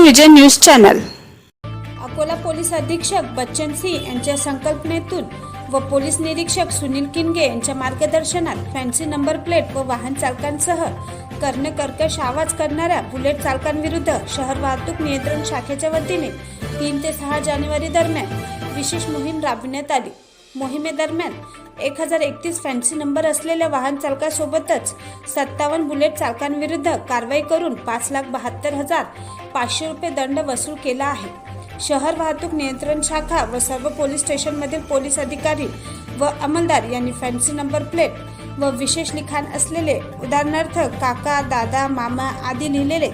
Vijay news channel. Akola police अधीक्षक बच्चन सिंह यांच्या संकल्पनेतून व पोलीस निरीक्षक सुनील किनगे यांच्या मार्गदर्शनात फॅन्सी नंबर प्लेट व वाहन चालकांसह कर्ण कर्कश आवाज करणाऱ्या बुलेट चालकांविरुद्ध शहर वाहतूक नियंत्रण शाखेच्या वतीने तीन ते सहा जानेवारी दरम्यान विशेष मोहीम राबविण्यात आली. मोहिमेदरम्यान एक हजार एकतीस फॅन्सी नंबर असलेल्या वाहन चालकासोबतच सत्तावन्न बुलेट चालकांविरुद्ध कारवाई करून पाच लाख बहात्तर हजार पाचशे रुपये दंड वसूल केला आहे. शहर वाहतूक नियंत्रण शाखा व सर्व पोलीस स्टेशनमधील पोलीस अधिकारी व अंमलदार यांनी फॅन्सी नंबर प्लेट व विशेष लिखाण असलेले उदाहरणार्थ काका दादा मामा आदी लिहिलेले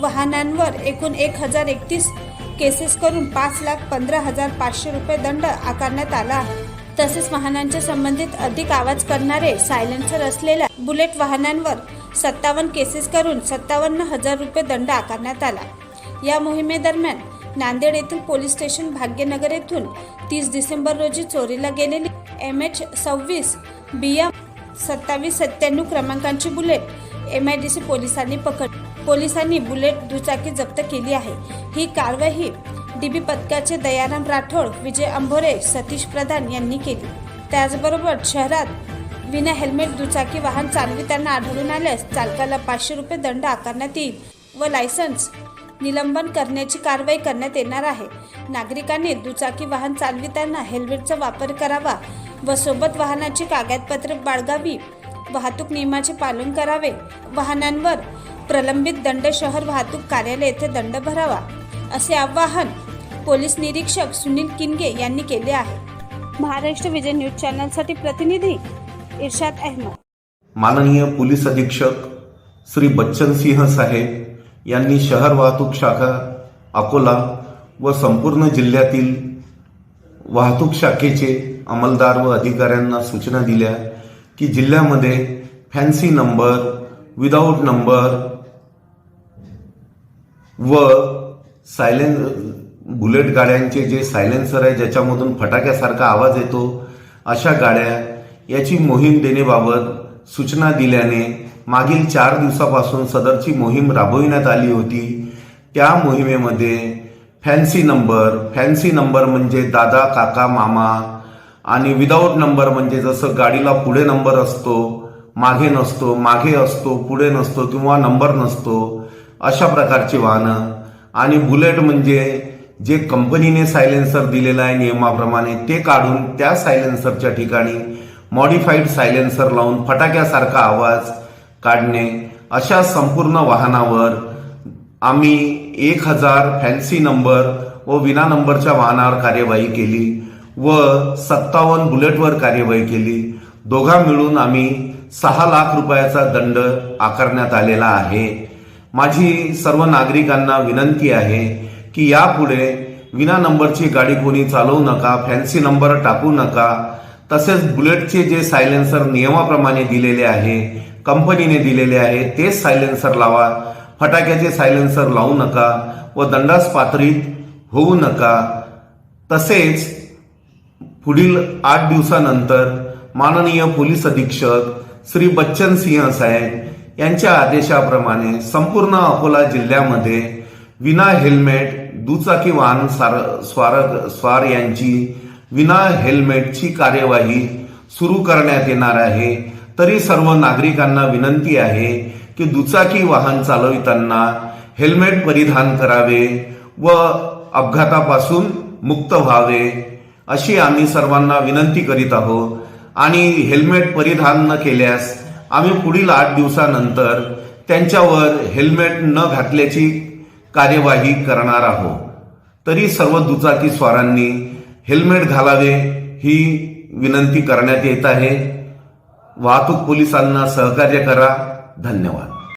वाहनांवर एकूण एक हजार एकतीस केसेस करून पाच लाख पंधरा हजार पाचशे रुपये दंड आकारण्यात आला आहे. तसेच वाहनांच्या संबंधित अधिक आवाज करणारे सायलेन्सर असलेल्या बुलेट वाहनांवर सत्तावन्न केसेस करून सत्तावन्न हजार रुपये दंड आकारण्यात आला. या मोहिमेदरम्यान नांदेड येथील पोलीस स्टेशन भाग्यनगर येथून तीस डिसेंबर रोजी चोरीला गेलेली एम एच सव्वीस बी एम सत्तावीस सत्त्याण्णव क्रमांकांची bullet M I D C पोलिसांनी पकड पोलिसांनी बुलेट दुचाकी जप्त केली आहे. ही कारवाई टीबी पथकाचे दयाराम राठोड विजय अंभोरे सतीश प्रधान यांनी केली. त्याचबरोबर शहरात विना हेल्मेट दुचाकी वाहन चालविताना आढळून आल्यास चालकाला पाचशे रुपये दंड आकारण्यात येईल व लायसन्स निलंबन करण्याची कारवाई करण्यात येणार आहे. नागरिकांनी दुचाकी वाहन चालविताना हेल्मेटचा वापर करावा व सोबत वाहनाची कागदपत्रे बाळगावी. वाहतूक नियमाचे पालन करावे. वाहनांवर प्रलंबित दंड शहर वाहतूक कार्यालय येथे दंड भरावा. असे आवाहन पोलीस निरीक्षक सुनील किनगे यांनी केले आहे. महाराष्ट्र विजय न्यूज चॅनलसाठी प्रतिनिधी इर्शाद अहमद. माननीय पोलीस अधीक्षक श्री बच्चन सिंह साहेब यांनी शहर वाहतूक शाखा अकोला व संपूर्ण जिल्ह्यातील वाहतूक शाखेचे अंमलदार व अधिकाऱ्यांना सूचना दिल्या की जिल्ह्यामध्ये फॅन्सी नंबर विदाऊट नंबर व सायलेन बुलेट गाड्यांचे जे सायलेन्सर आहे ज्याच्यामधून फटाक्यासारखा आवाज येतो अशा गाड्या याची मोहीम देण्याबाबत सूचना दिल्याने मागील चार दिवसापासून सदरची मोहीम राबविण्यात आली होती. त्या मोहिमेमध्ये फॅन्सी नंबर फॅन्सी नंबर म्हणजे दादा काका मामा आणि विदाऊट नंबर म्हणजे जसं गाडीला पुढे नंबर असतो मागे नसतो मागे असतो पुढे नसतो किंवा नंबर नसतो अशा प्रकारची वाहनं आणि बुलेट म्हणजे जे कंपनीने सायलेन्सर दिलेलं आहे नियमाप्रमाणे ते काढून त्या सायलेन्सरच्या ठिकाणी मॉडिफाईड सायलेन्सर लावून फटाक्यासारखा आवाज काढणे अशा संपूर्ण वाहनावर आम्ही एक हजार फॅन्सी नंबर व विना नंबरच्या वाहनावर कार्यवाही केली व सत्तावन्न बुलेटवर कार्यवाही केली. दोघा मिळून आम्ही सहा लाख रुपयाचा दंड आकारण्यात आलेला आहे. माझी सर्व नागरिकांना विनंती आहे की यापुढे विना नंबरची गाडी कोणी चालवू नका फॅन्सी नंबर टाकू नका. तसेच बुलेटचे जे सायलेन्सर नियमाप्रमाणे दिलेले आहे कंपनीने दिलेले आहे तेच सायलेन्सर लावा. फटाक्याचे सायलेन्सर लावू नका व दंडास पातळीत होऊ नका. तसेच पुढील आठ दिवसानंतर माननीय पोलीस अधीक्षक श्री बच्चन सिंह साहेब यांच्या आदेशाप्रमाणे संपूर्ण अकोला जिल्ह्यामध्ये विना हेल्मेट दुचाकी वाहन सार स्वार स्वार यांची विना हेल्मेटची कार्यवाही सुरू करण्यात येणार आहे. तरी सर्व नागरिकांना विनंती आहे की दुचाकी वाहन चालविताना हेल्मेट परिधान करावे व अपघातापासून मुक्त व्हावे अशी आम्ही सर्वांना विनंती करीत आहोत. आणि हेल्मेट परिधान न केल्यास आम्ही पुढील आठ दिवसानंतर त्यांच्यावर हेल्मेट न घातल्याची कार्यवाही करणार आहोत तरी सर्व दुचाकी स्वारांनी हेल्मेट घालावे ही विनंती करण्यात येत आहे. वाहतूक पोलिसांना सहकार्य करा. धन्यवाद.